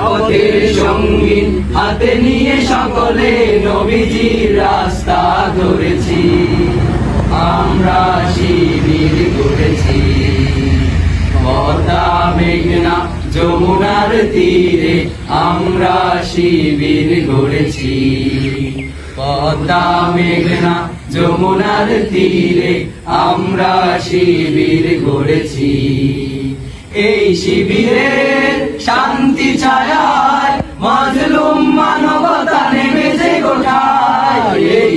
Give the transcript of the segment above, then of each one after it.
শপথের সঙ্গী হাতে নিয়ে সকলে নবীজির রাস্তা ধরেছি। আমরা শিবির করেছি। পদ্মা, মেঘনা, যমুনার তীরে আমরা শিবির গড়েছি। পদ্মা, মেঘনা, যমুনার তীরে আমরা শিবির গড়েছি। এই শিবিরের শান্তি ছায়ায়, মাজলুম মানবতা নেমেছে গোঠায় এই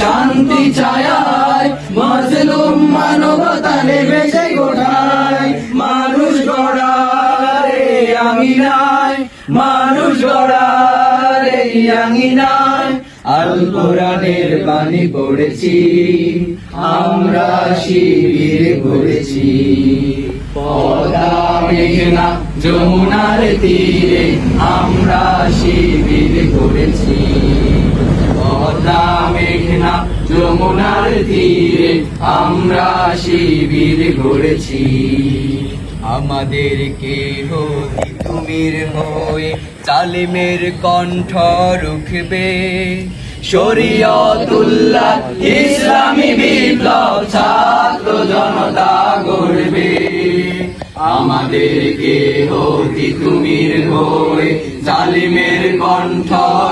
শান্তি ছায়ায়, মাজলুম মানবতা নেমেছে গোঠায় মানুষ গড়ার এই আঙিনায়, মানুষ গড়ার আল কোরআনের বাণী পড়েছি, আমরা শিবির করেছি। পদা মেঘনা যমুনার তীরে আমরা শিবির করেছি। মেঘনা, যমুনার তীরে আমরা শিবির করেছি। আমাদের তুমির হয়ে জালিমের কণ্ঠ রুখবে। শরীয়তুল্লাহ ইসলামী বিপ্লব আমাদের কেহ তুমির হয়ে জালিমের কণ্ঠ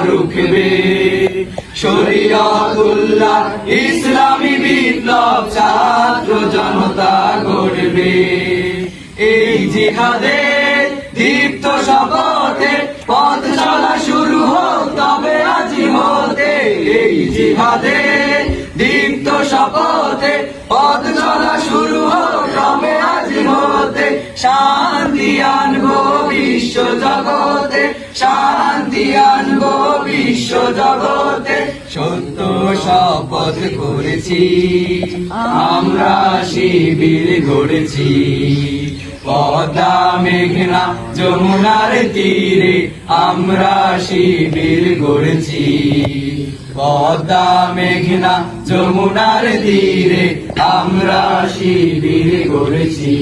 রুখবে। শরীয়তুল্লাহ ইসলামী বিপ্লব ছাত্র জনতা গড়বে। এই জিহাদের দীপ্ত শপথে পথ চলা শুরু হোক, তবে আজি হতে এই জিহাদের দীপ্ত শপথে পথ চলা শান্তি আনব বিশ্ব জগতে, শান্তি আনব বিশ্ব জগতে। সত্য শপথ করেছি, আমরা শিবির গড়েছি। পদ্মা মেঘনা যমুনার তীরে, আমরা শিবির গড়েছি। পদ্মা মেঘনা যমুনার তীরে, আমরা শিবির গড়েছি।